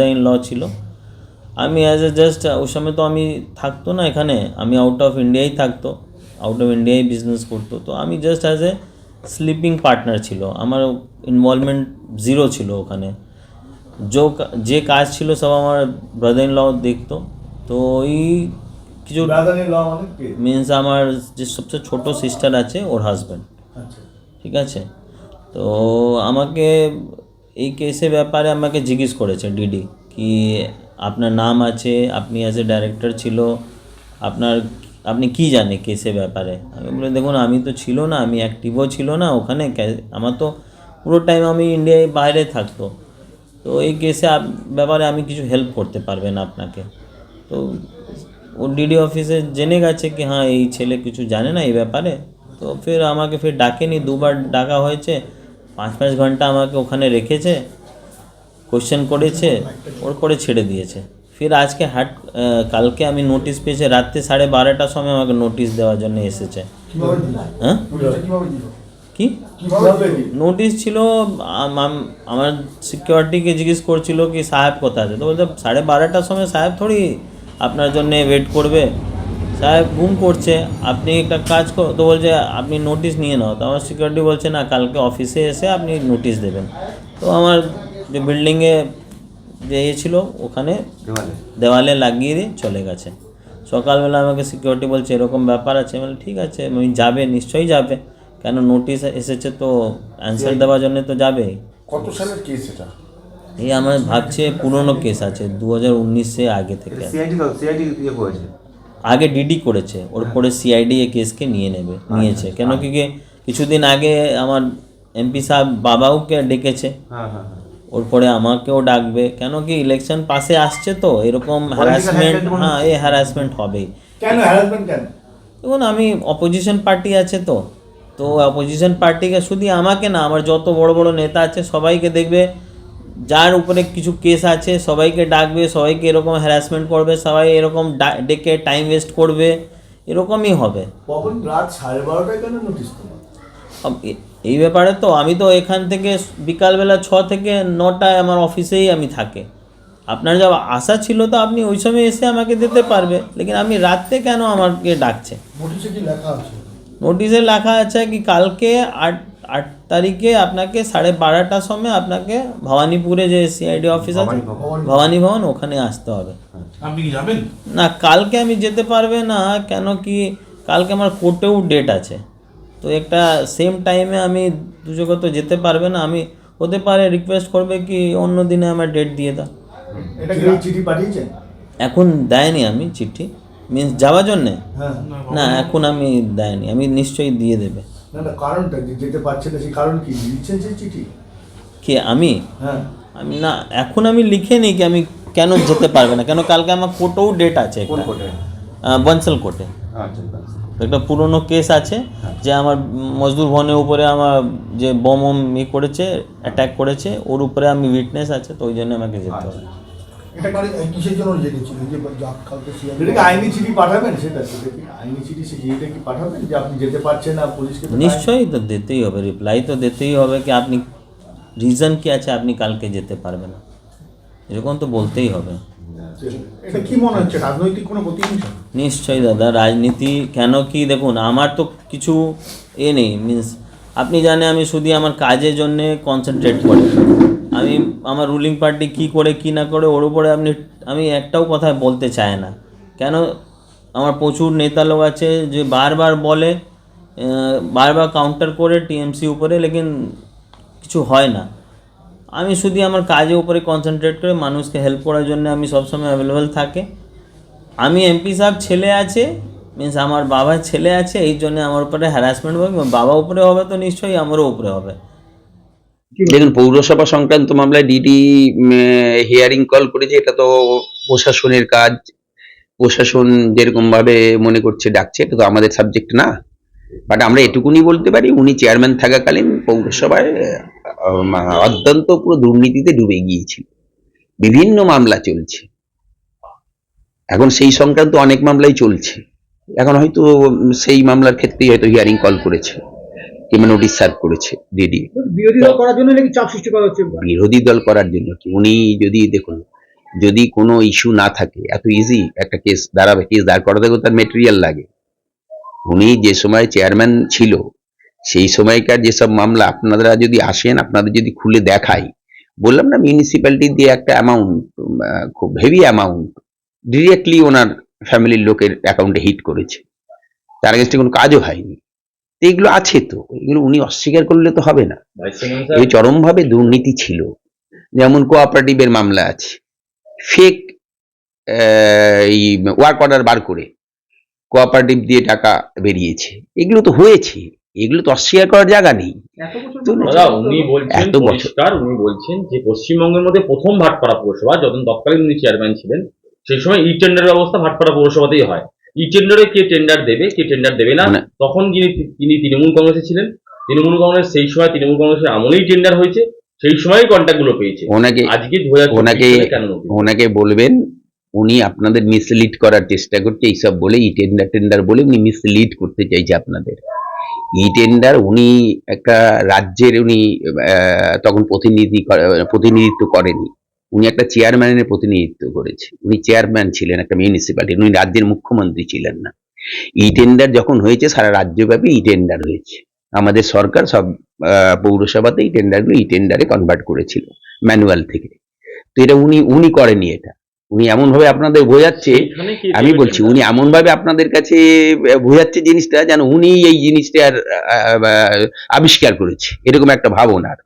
Brother in law ছিল। আমি as a just ওই সময় তো আমি থাকতো না এখানে। আমি আউট অফ ইন্ডিয়াই থাকতো আউট অফ ইন্ডিয়াই বিজনেস করতো। তো আমি just as a sleeping partner ছিল। আমার ইনভলভমেন্ট জিরো ছিল ওখানে। जो যে কাজ ছিল সব আমার ব্রাদার ইন ল দেখতো। তো ওই কিছু ল মানে মিন্স আমার যে সবচেয়ে ছোট সিস্টার আছে ওর হাজব্যান্ড আচ্ছা। ঠিক আছে? তো আমাকে এই কেসের ব্যাপারে আমাকে জিজ্ঞেস করেছে ডিডি কি আপনার নাম আছে, আপনি অ্যাজ এ ডাইরেক্টর ছিল, আপনার, আপনি কি জানে কেসের ব্যাপারে? আমি বলে দেখুন, আমি তো ছিল না, আমি অ্যাক্টিভও ছিল না ওখানে আমার তো পুরো টাইম আমি ইন্ডিয়ায় বাইরে থাকতো। তো এই কেসে ব্যাপারে আমি কিছু হেল্প করতে পারবেন আপনাকে। তো ও ডিডি অফিসে জেনে গেছে কি হ্যাঁ এই ছেলে কিছু জানে না এই ব্যাপারে। তো ফের আমাকে ফের ডাকেনি, দুবার ডাকা হয়েছে। পাঁচ পাঁচ ঘণ্টা আমাকে ওখানে রেখেছে কোশ্চেন করেছে ওর করে ছেড়ে দিয়েছে। ফির আজকে হাট কালকে আমি নোটিশ পেয়েছি রাত্রে সাড়ে বারোটার সময় আমাকে নোটিশ দেওয়ার জন্য এসেছে। হ্যাঁ? কি? নোটিশ ছিল আম- আম- আমার সিকিউরিটিকে জিজ্ঞেস করছিল কি সাহেব কোথায় আছে? তো বলতে সাড়ে বারোটার সময় সাহেব থোড়ি আপনার জন্য ওয়েট করবে। সাহেব ঘুম করছে আপনি একটা কাজ কর। তো বলছে আপনি নোটিশ নিয়ে নাও। তো আমার সিকিউরিটি বলছে না কালকে অফিসে এসে আপনি নোটিশ দেবেন। তো আমার যে বিল্ডিংয়ে যে ইয়ে ছিল ওখানে দেওয়ালে। লাগিয়ে দিয়ে চলে গেছে। সকালবেলা আমাকে সিকিউরিটি বলছে এরকম ব্যাপার আছে? বলি, ঠিক আছে আমি যাবে নিশ্চয়ই যাবে। কেন নোটিশ এসেছে তো অ্যান্সার দেওয়ার জন্য তো যাবেই কত সালের কেস এটা? এই আমার ভাবছে পুরনো কেস আছে দু হাজার উনিশে আগে থেকে। আগে ডিডি করেছে ওর পরে সিআইডি এই কেসকে নিয়ে নেবে নিয়েছে। কেন কি কিছুদিন আগে আমার এমপি সাহেব বাবাওকে ডেকেছে। হ্যাঁ হ্যাঁ হ্যাঁ। ওর পরে আমাকেও ডাকবে। কেন কি ইলেকশন পাশে আসছে তো এরকম হ্যারাসমেন্ট হ্যাঁ এই হ্যারাসমেন্ট হবেই। কেন হ্যারাসমেন্ট কেন? দেখুন আমি অপোজিশন পার্টি আছে তো তো অপোজিশন পার্টিকে শুধু আমাকে না আমার যত বড় বড় নেতা আছে সবাইকে দেখবে। যার উপরে কিছু কেস আছে সবাইকে ডাকবে সবাইকে এরকম হ্যারাসমেন্ট করবে সবাই এরকম ডেকে টাইম ওয়েস্ট করবে এরকমই হবে। রাত সাড়ে বারোটায় কেন এই ব্যাপারে তো আমি তো এখান থেকে বিকালবেলা ছ থেকে নটায় আমার অফিসেই আমি থাকে। আপনার যা আশা ছিল তো আপনি ওই সময় এসে আমাকে দিতে পারবে লেকিন আমি রাত্রে কেন আমাকে ডাকছে নোটিশে লেখা আছে? নোটিশে লেখা আছে কি কালকে আট আট তারিখে আপনাকে সাড়ে বারোটার সময় আপনাকে ভবানীপুরে যে সিআইডি অফিস আছে ভবানী ভবন। ওখানে আসতে হবে। আপনি কি যাবেন? না কালকে আমি যেতে পারবে না কেন কি কালকে আমার কোর্টেও ডেট আছে। তো একটা সেম টাইমে আমি দুজকে তো যেতে পারবে না আমি হতে পারে রিকোয়েস্ট করবে কি অন্য দিনে আমার ডেট দিয়ে দাও। চিঠি পাঠিয়েছেন? এখন দেয়নি আমি চিঠি। মিন্স যাওয়ার জন্যে? হ্যাঁ। না এখন আমি দেয়নি আমি নিশ্চয়ই দিয়ে দেবে। না না কারণটা যে যেতে পারছে না সেই কারণ কি? দিচ্ছেন সেই চিঠি? কি আমি? হ্যাঁ। আমি না এখন আমি লিখে নিই কি আমি কেন যেতে পারবে না? কেন কালকে আমার কোর্টেও ডেট আছে কোন কোর্টে? বনসল কোর্টে। আচ্ছা আচ্ছা। একটা পুরনো কেস আছে যে আমার মজদুর ভবনের উপরে আমার যে বোম ই করেছে অ্যাটাক করেছে ওর উপরে আমি উইটনেস আছে তো ওই জন্য আমাকে যেতে হবে। এটা মানে কিসের জন্য জেনেছিল যে কালকে সিআই আইনি চিঠি পাঠাবেন সেটা আইনি চিঠি সে এটা কি পাঠাবেন যে আপনি যেতে পারছেন না পুলিশকে নিশ্চয়ই তো দিতেই হবে রিপ্লাই তো দিতেই হবে কি আপনি রিজন কি আছে আপনি কালকে যেতে পারবেন না? এরকম তো বলতেই হবে। এটা কি মনে হচ্ছে রাজনৈতিক কোনো প্রতিহিংসা? নিশ্চয়ই দাদা রাজনীতি কেন কি দেখুন আমার তো কিছু এ নেই মিন্স আপনি জানেন আমি শুধু আমার কাজের জন্যে কনসেন্ট্রেট করি। আমি আমার রুলিং পার্টি কি করে, কি না করে, ওর উপরে আপনি, আমি একটাও কথা বলতে চাই না। কেন? আমার প্রচুর নেতা লোক আছে যে বারবার বলে বারবার কাউন্টার করে টিএমসি উপরে, লেকিন কিছু হয় না। আমি শুধু আমার কাজের উপরে কনসেন্ট্রেট করে মানুষকে হেল্প করার জন্য আমি সবসময় অ্যাভেলেবেল থাকে। আমি এমপি সাহেব ছেলে আছে মিন্স আমার বাবার ছেলে আছে, এই জন্য আমার উপরে হ্যারাসমেন্ট হবে বাবা উপরে হবে তো নিশ্চয়ই আমারও উপরে হবে। দেখুন, পৌরসভা সংক্রান্ত মামলায় ডিডি হিয়ারিং কল করেছে, এটা তো প্রশাসনের কাজ। প্রশাসন যেরকম ভাবে মনে করছে, ডাকছে, এটা তো আমাদের সাবজেক্ট না। বাট আমরা এটুকুনি বলতে পারি, উনি চেয়ারম্যান থাকাকালীন পৌরসভায় অত্যন্ত পুরো দুর্নীতিতে ডুবে গিয়েছিল। বিভিন্ন মামলা চলছে। এখন সেই সংক্রান্ত অনেক মামলাই চলছে। এখন হয়তো সেই মামলার ক্ষেত্রেই হয়তো হিয়ারিং কল করেছে। কিংবা নোটিশ সার্ভ করেছে ডিডি বিরোধী দল করার জন্য নাকি চাপ সৃষ্টি করা হচ্ছে? বিরোধী দল করার জন্য কি? উনি যদি দেখুন যদি কোনো ইস্যু না থাকে এত ইজি একটা কেস দাঁড়াবে কেস দাঁড় করাতে তার মেটেরিয়াল লাগে। উনি যে সময় চেয়ারম্যান ছিল সেই সময়কার যেসব মামলা আপনারা যদি আসেন আপনাদের যদি খুলে দেখাই বললাম না মিউনিসিপ্যালিটি দিয়ে একটা অ্যামাউন্ট খুব হেভি অ্যামাউন্ট ডিরেক্টলি ওনার ফ্যামিলির লোকের অ্যাকাউন্টে হিট করেছে। তার এগেনস্টে কোনো কাজও হয়নি। তো এগুলো আছে তো এগুলো উনি অস্বীকার করলে তো হবে না। এই চরমভাবে দুর্নীতি ছিল যেমন কোঅপারেটিভের মামলা আছে ফেক এই ওয়ার্ক অর্ডার বার করে কোঅপারেটিভ দিয়ে টাকা বেরিয়েছে এগুলো তো হয়েছে এগুলো তো অস্বীকার করার জায়গা নেই। উনি বলছেন এত বছর। উনি বলছেন যে পশ্চিমবঙ্গের মধ্যে প্রথম ভাটপাড়া পৌরসভা যখন তৎকালীন উনি চেয়ারম্যান ছিলেন সেই সময় ই টেন্ডার ব্যবস্থা ভাটপাড়া পৌরসভাতেই হয়। ই টেন্ডারে কে টেন্ডার দেবে কে টেন্ডার দেবে না না। তখন যিনি তিনি তৃণমূল কংগ্রেসে ছিলেন তৃণমূল কংগ্রেস সেই সময় তৃণমূল কংগ্রেসের আমলেই টেন্ডার হয়েছে সেই সময় কন্ট্যাক্টগুলো পেয়েছে ওনাকে আজকে দু হাজার ওনাকে- কেন নোটিশ? ওনাকে বলবেন উনি আপনাদের মিসলিড করার চেষ্টা করছে এইসব বলে ই টেন্ডার টেন্ডার বলে উনি মিসলিড করতে চাইছে আপনাদের ই টেন্ডার উনি একটা রাজ্যের উনি আহ, তখন প্রতিনিধি করে- প্রতিনিধিত্ব করেনি উনি একটা চেয়ারম্যানের প্রতিনিধিত্ব করেছে। উনি চেয়ারম্যান ছিলেন একটা মিউনিসিপ্যালিটি উনি রাজ্যের মুখ্যমন্ত্রী ছিলেন না। ই টেন্ডার যখন হয়েছে সারা রাজ্যব্যাপী ই টেন্ডার হয়েছে। আমাদের সরকার সব পৌরসভাতে এই টেন্ডারগুলো ই টেন্ডারে কনভার্ট করেছিল ম্যানুয়াল থেকে। তো এটা উনি উনি করেনি এটা। উনি এমন ভাবে আপনাদের বোঝাচ্ছে আমি বলছি উনি এমন ভাবে আপনাদের কাছে বোঝাচ্ছে জিনিসটা যেন উনি এই জিনিসটার আবিষ্কার করেছে। এরকম একটা ভাবনার।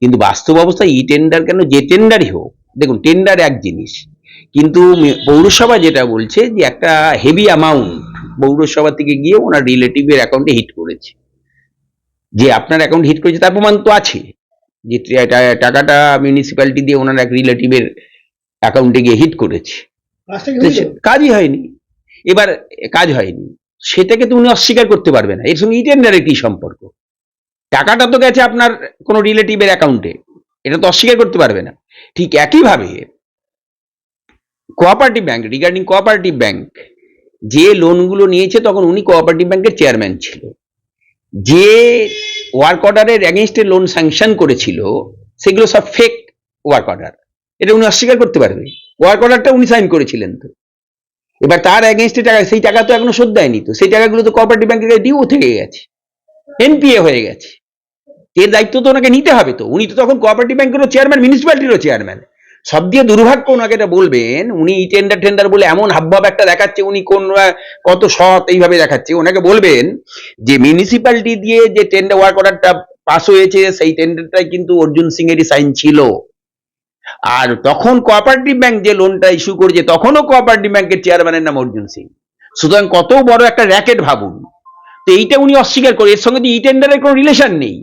কিন্তু বাস্তব অবস্থায় ই টেন্ডার কেন যে টেন্ডারই হোক দেখুন টেন্ডার এক জিনিস। কিন্তু পৌরসভা যেটা বলছে যে একটা হেভি অ্যামাউন্ট পৌরসভা থেকে গিয়ে ওনার রিলেটিভের অ্যাকাউন্টে হিট করেছে। যে আপনার অ্যাকাউন্ট হিট করেছে তার প্রমাণ তো আছে। যে টাকাটা মিউনিসিপ্যালিটি দিয়ে ওনার এক রিলেটিভের অ্যাকাউন্টে গিয়ে হিট করেছে। কাজই হয়নি। এবার কাজ হয়নি। সেটাকে তো উনি অস্বীকার করতে পারবে না। এর সঙ্গে ইটেন্ডারের কি সম্পর্ক? টাকাটা তো গেছে আপনার কোনো রিলেটিভের অ্যাকাউন্টে এটা তো অস্বীকার করতে পারবে না। ঠিক একইভাবে cooperative bank regarding cooperative bank যে লোনগুলো নিয়েছে তখন উনি কোঅপারেটিভ ব্যাংকের চেয়ারম্যান ছিল। যে ওয়ার্ক অর্ডারের অ্যাগেনস্টে লোন স্যাংশন করেছিল, সেগুলো সব ফেক ওয়ার্ক অর্ডার এটা উনি অস্বীকার করতে পারবে। ওয়ার্ক অর্ডারটা উনি সাইন করেছিলেন তো। এবার তার অ্যাগেনস্টে টাকা, সেই টাকা তো এখনও শোধ দেয়নি তো। সেই টাকাগুলো তো কোঅপারেটিভ ব্যাংকের ডিউ থেকে গেছে। এনপিএ হয়ে গেছে। এর দায়িত্ব তো ওনাকে নিতে হবে তো। উনি তো তখন কোঅপারেটিভ ব্যাংকেরও চেয়ারম্যান মিউনিসিপ্যালিটিরও চেয়ারম্যান সব দিয়ে দুর্ভাগ্য ওনাকে এটা বলবেন, উনি টেন্ডার টেন্ডার বলে এমন হাবভাব একটা দেখাচ্ছে, উনি কোন, কত সৎ এইভাবে দেখাচ্ছে। ওনাকে বলবেন যে মিউনিসিপ্যালিটি দিয়ে যে টেন্ডার ওয়ার্ক অর্ডারটা পাস হয়েছে, সেই টেন্ডারটাই কিন্তু অর্জুন সিং এরই সাইন ছিল। আর তখন কোঅপারেটিভ ব্যাংক যে লোনটা ইস্যু করেছে, তখনও কোঅপারেটিভ ব্যাংকের চেয়ারম্যানের নাম অর্জুন সিং। সুতরাং কত বড় একটা র্যাকেট ভাবুন। তো এইটা উনি অস্বীকার করে এর সঙ্গে তো ই টেন্ডারের কোনো রিলেশন নেই।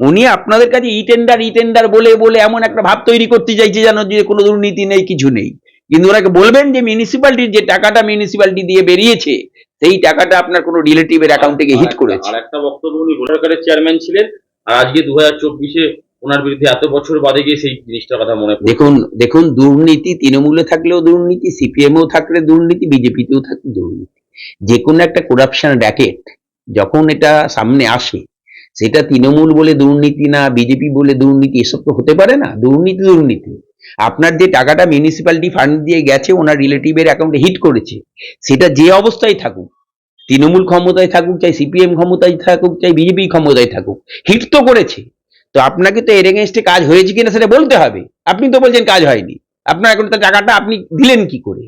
উনি আপনাদের কাছে ই টেন্ডার ই টেন্ডার বলে বলে এমন একটা ভাব তৈরি করতে চাইছে যেন যে কোনো দুর্নীতি নেই কিছু নেই। কিন্তু ওনাকে বলবেন যে মিউনিসিপ্যালিটির যে টাকাটা মিউনিসিপ্যালিটি দিয়ে বেরিয়েছে সেই টাকাটা আপনার কোনো রিলেটিভের অ্যাকাউন্ট থেকে হিট করেছে। আর একটা বক্তব্য উনি সরকারের চেয়ারম্যান ছিলেন। আর আজকে দু হাজার চব্বিশে ওনার বিরুদ্ধে এত বছর বাদে গিয়ে সেই জিনিসটার কথা মনে দেখুন দেখুন দুর্নীতি তৃণমূলে থাকলেও দুর্নীতি সিপিএমও থাকলে দুর্নীতি বিজেপিতেও থাকলে দুর্নীতি। যে কোনো একটা করাপশন র্যাকেট যখন এটা সামনে আসে সেটা তৃণমূল বলে দুর্নীতি না বিজেপি বলে দুর্নীতি, এসব তো হতে পারে না। দুর্নীতি দুর্নীতি। আপনার যে টাকাটা মিউনিসিপ্যালিটি ফান্ড দিয়ে গেছে, ওনার রিলেটিভের অ্যাকাউন্টে হিট করেছে। সেটা যে অবস্থায় থাকুক, তৃণমূল ক্ষমতায় থাকুক, চাই সিপিএম ক্ষমতায় থাকুক, চাই বিজেপি ক্ষমতায় থাকুক হিট তো করেছে। তো আপনাকে তো এর এগেনস্টে কাজ হয়েছে কিনা সেটা বলতে হবে। আপনি তো বলছেন কাজ হয়নি। আপনার এখন টাকাটা আপনি দিলেন কি করে?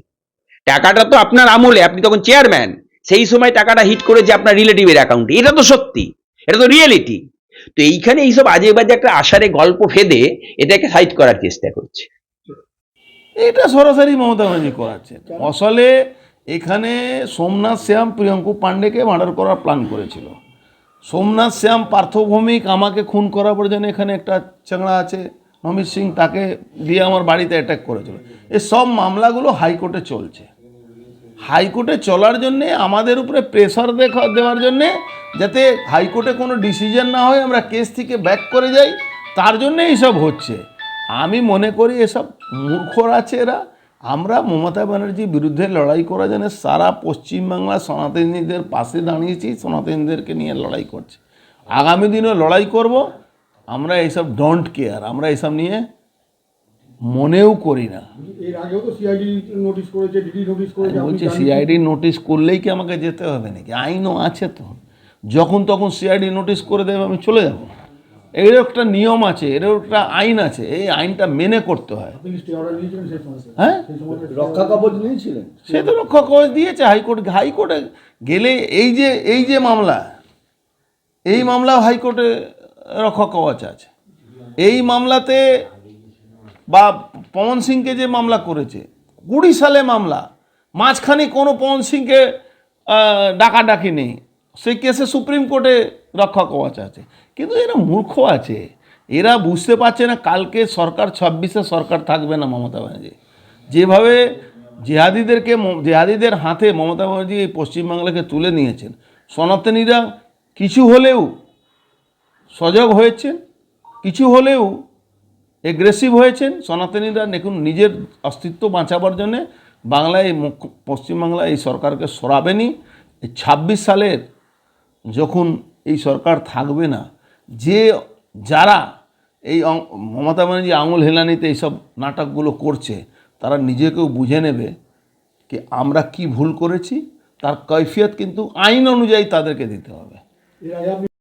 টাকাটা তো আপনার আমলে, আপনি তখন চেয়ারম্যান সেই সময় টাকাটা হিট করেছে আপনার রিলেটিভের অ্যাকাউন্টে এটা তো সত্যি। এটা তো রিয়েলিটি তো এইখানে এইসব আজে বাজে একটা আষাঢ়ে গল্প ফেদে এটাকে সাইড করার চেষ্টা করছে। এটা সরাসরি মমতা ব্যানার্জি করাচ্ছে। আসলে এখানে সোমনাথ শ্যাম প্রিয়ঙ্কু পাণ্ডেকে মার্ডার করার প্ল্যান করেছিল। সোমনাথ শ্যাম পার্থভৌমিক আমাকে খুন করার পর যেন এখানে একটা চাংড়া আছে, অমিত সিং তাকে দিয়ে আমার বাড়িতে অ্যাটাক করেছিল। এই সব মামলাগুলো হাইকোর্টে চলছে। হাইকোর্টে চলার জন্যে, আমাদের উপরে প্রেশার দেখা দেওয়ার জন্যে যাতে হাইকোর্টে কোনো ডিসিশন না হয় আমরা কেস থেকে ব্যাক করে যাই। তার জন্যে এইসব হচ্ছে। আমি মনে করি এসব মূর্খর আছে এরা। আমরা মমতা ব্যানার্জির বিরুদ্ধে লড়াই করা জন্য সারা পশ্চিমবাংলা সনাতনীদের পাশে দাঁড়িয়েছি সনাতনীদেরকে নিয়ে লড়াই করছি। আগামী দিনেও লড়াই করব। আমরা এইসব ডোন্ট কেয়ার আমরা এইসব নিয়ে মনেও করি না। এর আগেও তো সিআইডি নোটিশ করেছে ডিডি নোটিশ করেছে আপনি বলছি সিআইডি নোটিশ করলেই কি আমাকে যেতে হবে নাকি? আইনও আছে তো। যখন তখন সিআইডি নোটিশ করে দেবে আমি চলে যাব। এর একটা নিয়ম আছে এর একটা আইন আছে এই আইনটা মেনে করতে হয়। হ্যাঁ? রক্ষা কবচ নিয়েছিলেন? সে তো রক্ষা কবচ দিয়েছে হাইকোর্ট হাইকোর্টে গেলে এই যে এই যে মামলা এই মামলাও হাইকোর্টে রক্ষা কবচ আছে। এই মামলাতে বা পবন সিংকে যে মামলা করেছে কুড়ি সালে মামলা মাঝখানে কোনো পবন সিংকে ডাকাডাকি নেই। সেই কেসে সুপ্রিম কোর্টে রক্ষা কবচ আছে কিন্তু এরা মূর্খ আছে। এরা বুঝতে পারছে না কালকে সরকার, ছাব্বিশে সরকার থাকবে না মমতা ব্যানার্জি। যেভাবে জেহাদিদেরকে জেহাদিদের হাতে মমতা ব্যানার্জি এই পশ্চিমবাংলাকে তুলে নিয়েছেন, সনাতনীরা কিছু হলেও সজাগ হয়েছেন, কিছু হলেও এগ্রেসিভ হয়েছেন। সনাতনীরা দেখুন, নিজের অস্তিত্ব বাঁচাবার জন্যে বাংলায় পশ্চিমবাংলায় এই সরকারকে সরাবেনি। এই ছাব্বিশ সালের যখন এই সরকার থাকবে না, যে যারা এই মমতা ব্যানার্জি আঙুল হেলানিতে এইসব নাটকগুলো করছে, তারা নিজেকেও বুঝে নেবে কি আমরা কি ভুল করেছি, তার কৈফিয়ত কিন্তু আইন অনুযায়ী তাদেরকে দিতে হবে।